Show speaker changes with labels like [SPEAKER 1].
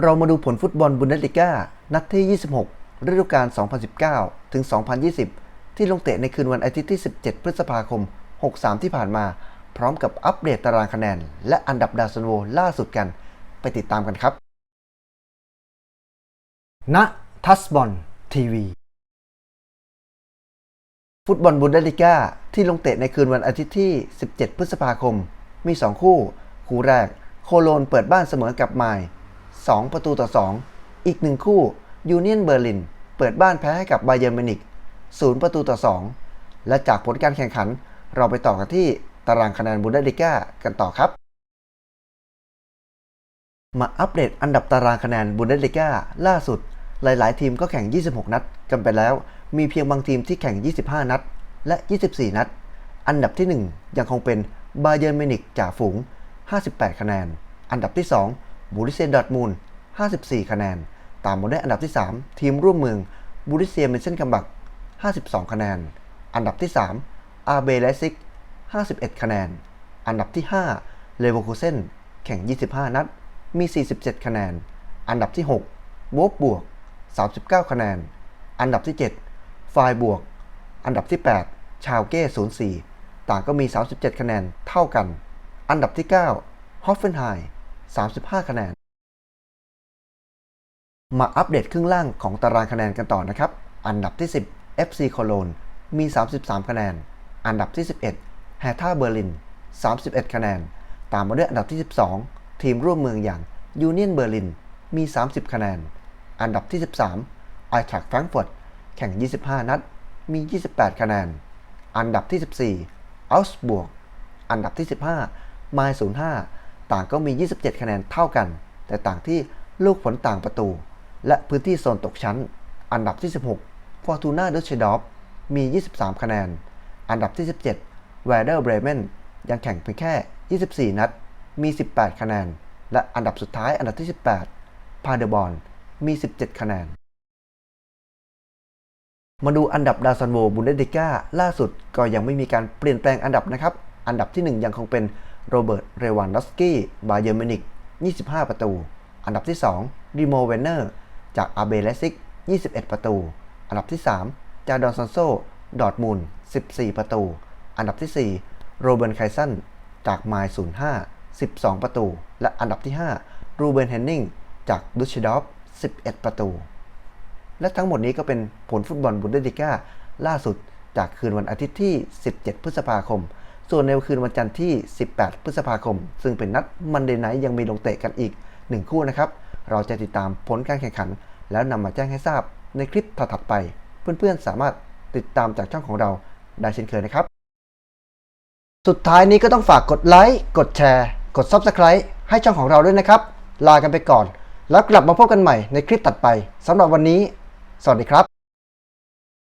[SPEAKER 1] เรามาดูผลฟุตบอลบุนเดสลิก้านัดที่ 26 ฤดูกาล 2019 ถึง 2020 ที่ลงเตะในคืนวันอาทิตย์ที่ 17 พฤษภาคม 63 ที่ผ่านมา พร้อมกับอัปเดตตารางคะแนน และอันดับดาวซันโวล่าสุดกัน ไปติดตามกันครับณทัสบอลทีวี ฟุตบอลบุนเดสลิก้าที่ลงเตะในคืนวันอาทิตย์ที่ 17 พฤษภาคม มี 2 คู่ คู่แรก โคโลนเปิดบ้านเสมอกับไมล์ 2 ประตูต่อ 2 อีกหนึ่งคู่ยูเนียนเบอร์ลิน เปิดบ้านแพ้ให้กับบาเยอร์มินิก0 ประตูต่อ 2 และจากผลการแข่งขัน เราไปต่อกันที่ตารางคะแนนบุนเดสลิก้ากันต่อครับ มาอัปเดตอันดับตารางคะแนนบุนเดสลิก้าล่าสุด หลาย ๆ ทีมก็แข่ง 26 นัด กันไปแล้ว มีเพียงบางทีมที่แข่ง 25 นัด และ 24 นัด อันดับที่ 1 ยังคงเป็นบาเย r n m มินิกจ่าฝูง 58 คะแนน อันดับที่ 2 บูริเซียดอทมูล 54 คะแนน ตามมาด้วยอันดับที่ 3 ทีมร่วมเมืองบูริเซียเมนเซนกัมบัก 52 คะแนน อันดับที่ 3 อาเบเลซิก 51 คะแนน อันดับที่ 5 เลเวอร์คูเซนแข่ง 25 นัด มี 47 คะแนน อันดับที่6โวกบวก 39 คะแนน อันดับที่7ไฟบวก อันดับที่ 8 ชาวเก้ 04 ต่างก็มี 37 คะแนนเท่ากัน อันดับที่ 9 ฮอฟเฟนไฮ 35 คะแนน มาอัปเดตครึ่งล่างของตารางคะแนนกันต่อนะครับ อันดับที่ 10 FC โคโลนมี 33 คะแนน อันดับที่ 11แฮท่าเบอร์ลิน 31 คะแนน ตามมาด้วยอันดับที่ 12 ทีมร่วมเมืองอย่างยูเนียนเบอร์ลินมี 30 คะแนน อันดับที่ 13ไอทรักแฟรงก์ฟิร์ตแข่ง 25 นัด มี 28 คะแนน อันดับที่ 14อัลส์บวก อันดับที่ 15ไมล์05 ต่างก็มี 27 คะแนนเท่ากัน แต่ต่างที่ลูกผลต่างประตู และพื้นที่โซนตกชั้น อันดับที่ 16 ฟอร์ตูน่าดัชดอฟมี 23 คะแนน อันดับที่ 17 w วเดอร์เบรเมนยังแข่งเพียงแค่ 24 นัด มี 18 คะแนน และอันดับสุดท้ายอันดับที่ 18 พาเดบอลมี 17 คะแนน มาดูอันดับดาวซันโวบุนเดสลิก้าล่าสุดก็ยังไม่มีการเปลี่ยนแปลงอันดับนะครับ อันดับที่ 1 ยังคงเป็น โรเบิร์ต เรวานดอสกี้ บาเยอร์มินิก 25 ประตู อันดับที่ 2 ดิโมเวนเนอร์ จากอาเบเลซิก 21 ประตู อันดับที่ 3 จาดอนซอนโซ ดอร์ทมูล 14 ประตู อันดับที่ 4 โรเบิร์นไคสัน จากไมล์05 12 ประตู และอันดับที่ 5 รูเบนเฮนนิง จากดุชดอฟ 11 ประตู และทั้งหมดนี้ก็เป็นผลฟุตบอลบุนเดสลิก้าล่าสุดจากคืนวันอาทิตย์ที่ 17 พฤษภาคม ส่วนในคืนวันจันทร์ที่ 18 พฤษภาคม ซึ่งเป็นนัดมันเดย์ไนท์ยังมีลงเตะกันอีก 1 คู่นะครับ เราจะติดตามผลการแข่งขัน แล้วนำมาแจ้งให้ทราบในคลิปถัดๆไป เพื่อนๆสามารถติดตามจากช่องของเราได้เช่นเคยนะครับ สุดท้ายนี้ก็ต้องฝากกดไลค์ กดแชร์ กด Subscribe ให้ช่องของเราด้วยนะครับ ลากันไปก่อน แล้วกลับมาพบกันใหม่ในคลิปถัดไปสำหรับวันนี้ สวัสดีครับ